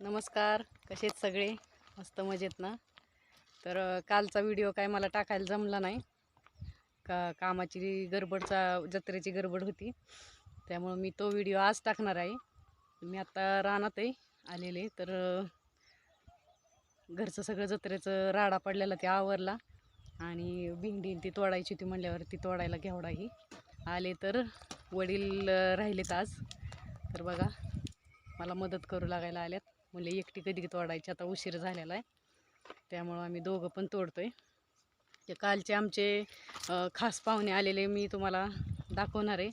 नमस्कार कसे आहेत सगळे? मस्त मजेत ना? तर कालचा व्हिडिओ काय मला टाकायला जमला नाही. का कामाची गडबडचा जत्रेची गडबड होती. त्यामुळं मी तो व्हिडिओ आज टाकणार आहे. मी आत्ता रानात आहे आलेले. तर घरचं सगळं जत्रेचं राडा पडलेला ते आवरला. आणि भिंडी ती तोडायची होती म्हणल्यावर ती तोडायला घेवडाही आले तर वडील राहिलेत आज. तर बघा मला मदत करू लागायला आल्यात. म्हणले एकटी कधी तोडायची आता उशीर झालेला आहे. त्यामुळं आम्ही दोघं पण तोडतोय. ते कालचे आमचे खास पाहुणे आलेले मी तुम्हाला दाखवणार आहे.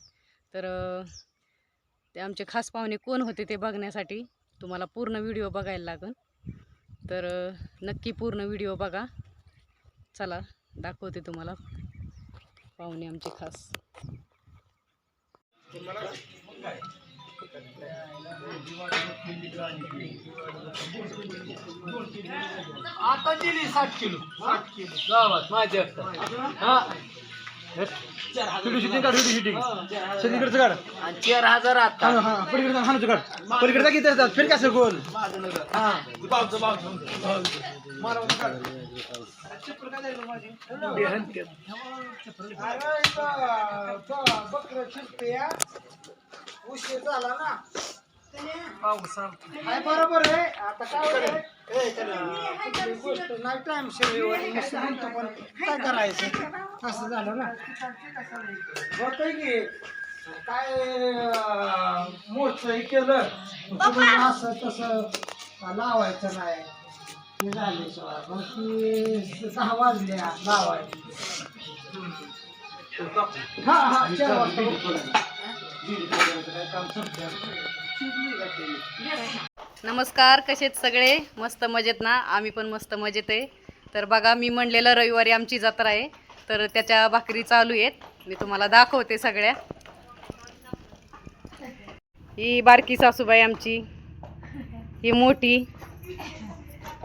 तर ते आमचे खास पाहुणे कोण होते ते बघण्यासाठी तुम्हाला पूर्ण व्हिडिओ बघायला लागेल तर नक्की पूर्ण व्हिडिओ बघा. चला दाखवते तुम्हाला पाहुणे आमचे खास. आता दिली साठ किलो. साठ किलो. गावात माझ्या हा? व्हिडिओ शूटिंग काढ व्हिडिओ शूटिंग सगळीकडचं काढ. आणि चार हजार आता. हा हा पलीकडे हाणाचं काढ. पलीकडे किती असतात फिर कसं गोल हा. उशीर झाला ना. काय बरोबर आहे. आता काय? गोष्ट नाही टाइम म्हणतो पण काय करायचं? असं झालं ना. होतंय की काय मोठ हे केलं. असं तसं लावायचं नाही. ते झाले ती दहा वाजल्या लावायची हा हा चार वाजता नमस्कार कसे आहेत सगळे? मस्त मजेत ना? आम्ही पण मस्त मजेत आहे. तर बघा मी म्हणलेलं रविवारी आमची जत्रा आहे. तर त्याच्या भाकरी चालू आहेत. मी तुम्हाला दाखवते सगळ्या. ही बारकी सासूबाई आमची. ही मोठी.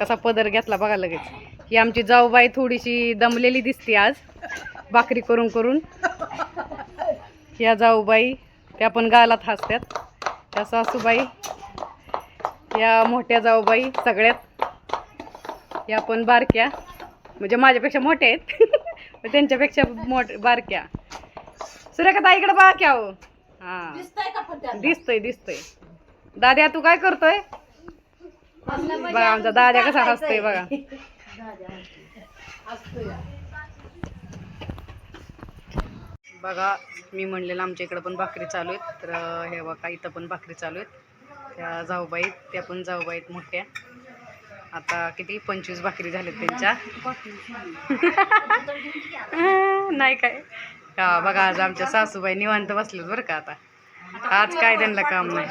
कसा पदर घेतला बघा लगेच. ही आमची जाऊबाई थोडीशी दमलेली दिसते आज. भाकरी करून करून. या जाऊबाई. त्या पण गालात हसत्यात. त्या सासूबाई या मोठ्या जाऊबाई सगळ्यात. या पण बारक्या. म्हणजे माझ्यापेक्षा मोठ्या आहेत. त्यांच्यापेक्षा मोठ बारक्या. सुरेखा इकडे बारक्या हो हा. दिसतोय दिसतोय दाद्या तू काय करतोय? बघा आमचा दाद्या कसा हसतोय बघा. बघा मी म्हणलेलं आमच्या इकडं पण भाकरी चालू आहेत. तर हे बघा इथं पण भाकरी चालू आहेत. त्या जाऊबाईत त्या पण जाऊबाईत आहेत मोठ्या. आता किती? पंचवीस भाकरी झाल्यात त्यांच्या. नाही काय? हा बघा आज आमच्या सासूबाई निवांत बसलेत बरं का आता. आज काय त्यांना काम नाही.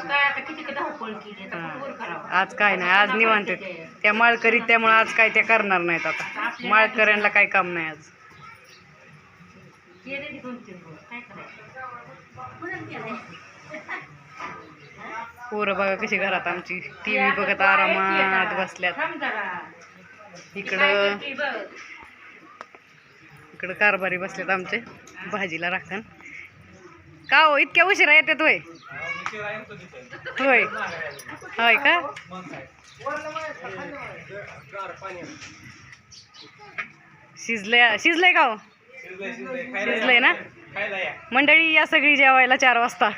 आज काय नाही आज निवांत आहेत. त्या माळकरी त्यामुळे आज काय त्या करणार नाहीत आता. माळकऱ्यांना काय काम नाही आज. पोरं बघा कशी घरात आमची. टी व्ही बघत आरामात बसल्यात. इकडं इकडं कारभारी बसल्यात आमचे. भाजीला राखण. का हो इतक्या उशिरा येतात होय? होय. होय का? शिजलंय शिजलंय का हो? शिजलंय ना? मंडळी या सगळी जेवायला चार वाजता.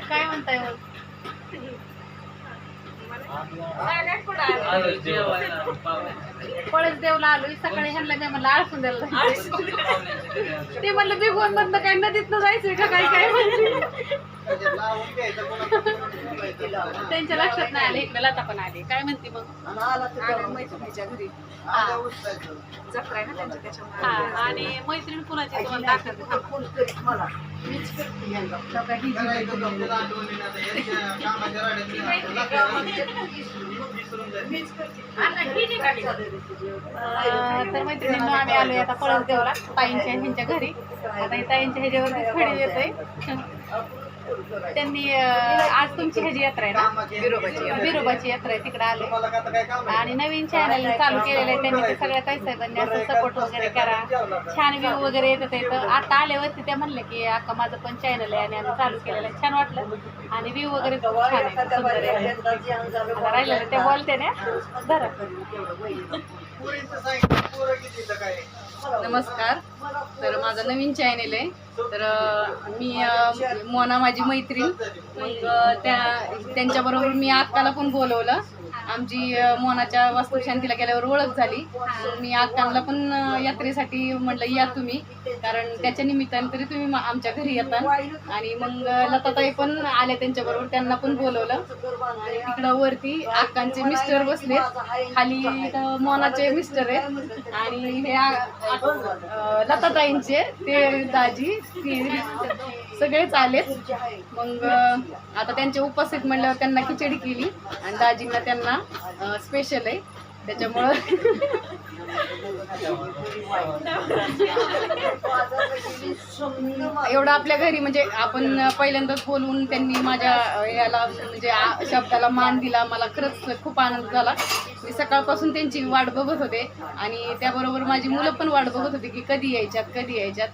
काय म्हणताय? मग पळस देवला आलोय सकाळी ह्यांना मी म्हणलं आळसून द्यायला ते म्हणलं बिगवण मधनं काय नदीतनं जायचंय का काय काय त्यांच्या लक्षात नाही आलं इकडे लता पण आली. काय म्हणते मग? मैत्रिणीच्या घरी. जत्रा आहे ना त्यांच्या त्याच्यामुळे. हा आणि मैत्रीण कुणाची तुम्हाला दाखवते फोन करीत मला मीच करते यांना. सगळ्या ही मीच करते. तर मैत्रिणींना आम्ही आलोय आता पळस देवला ताईंच्या ह्यांच्या घरी. आता हे ताईंच्या ह्याच्यावरती खडी येतोय. त्यांनी आज तुमची ह्याची यात्रा आहे ना? बिरोबाची यात्रा. आहे तिकडे आले आणि नवीन चॅनल चालू केलेलं आहे त्यांनी ते सगळ्या ताईसाहेबांनी असं सपोर्ट वगैरे करा. छान व्ह्यू वगैरे येत येतं आता आल्यावरती त्या म्हणले की अक्का माझं पण चॅनल आहे आणि आम्ही चालू केलेलं आहे. छान वाटलं. आणि व्ह्यू वगैरे छान आहे. राहिलेलं ते बोलते ना? धरा नमस्कार. तर माझं नवीन चॅनेल आहे. तर मी मोना माझी मैत्रीण. मग त्या त्यांच्याबरोबर मी अक्काला पण बोलवलं. आमची मोनाच्या वास्तुशांतीला गेल्यावर ओळख झाली. मी अक्कांना पण यात्रेसाठी म्हटलं या तुम्ही. कारण त्याच्या निमित्ताने तरी तुम्ही आमच्या घरी येता आणि मग लताताई पण आल्या त्यांच्याबरोबर. त्यांना पण बोलवलं. आणि तिकडं वरती अक्कांचे मिस्टर बसले खाली मोनाचे मिस्टर आहेत. आणि हे लताताईंचे ते दाजी सगळेच आलेत मग आता त्यांचे उपस्थित म्हणल्यावर त्यांना खिचडी केली आणि दाजींना त्यांना स्पेशल आहे. त्याच्यामुळं एवढं आपल्या घरी म्हणजे आपण पहिल्यांदाच बोलून त्यांनी माझ्या याला म्हणजे शब्दाला मान दिला. मला खरंच खूप आनंद झाला. मी सकाळपासून त्यांची वाट बघत होते आणि त्याबरोबर माझी मुलं पण वाट बघत होती की कधी यायच्यात कधी यायच्यात.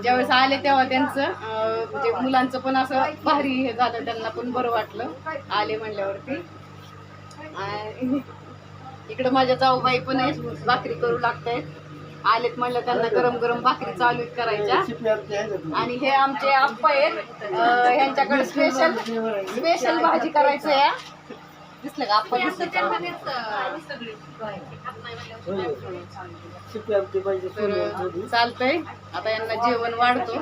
ज्यावेळेस आले तेव्हा त्यांचं म्हणजे मुलांचं पण असं भारी हे झालं त्यांना पण बरं वाटलं आले म्हणल्यावरती. आणि इकडं माझ्या जाऊबाई पण आहेत भाकरी करू लागतायत. आलेत म्हणलं त्यांना गरम गरम भाकरी चालू आहेत करायच्या. आणि हे आमचे आप्पा आहेत ह्यांच्याकडे स्पेशल स्पेशल भाजी करायचं या दिसलं का? आप्पा दिसलं चालतंय. आता यांना जेवण वाढतो.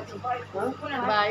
बाय.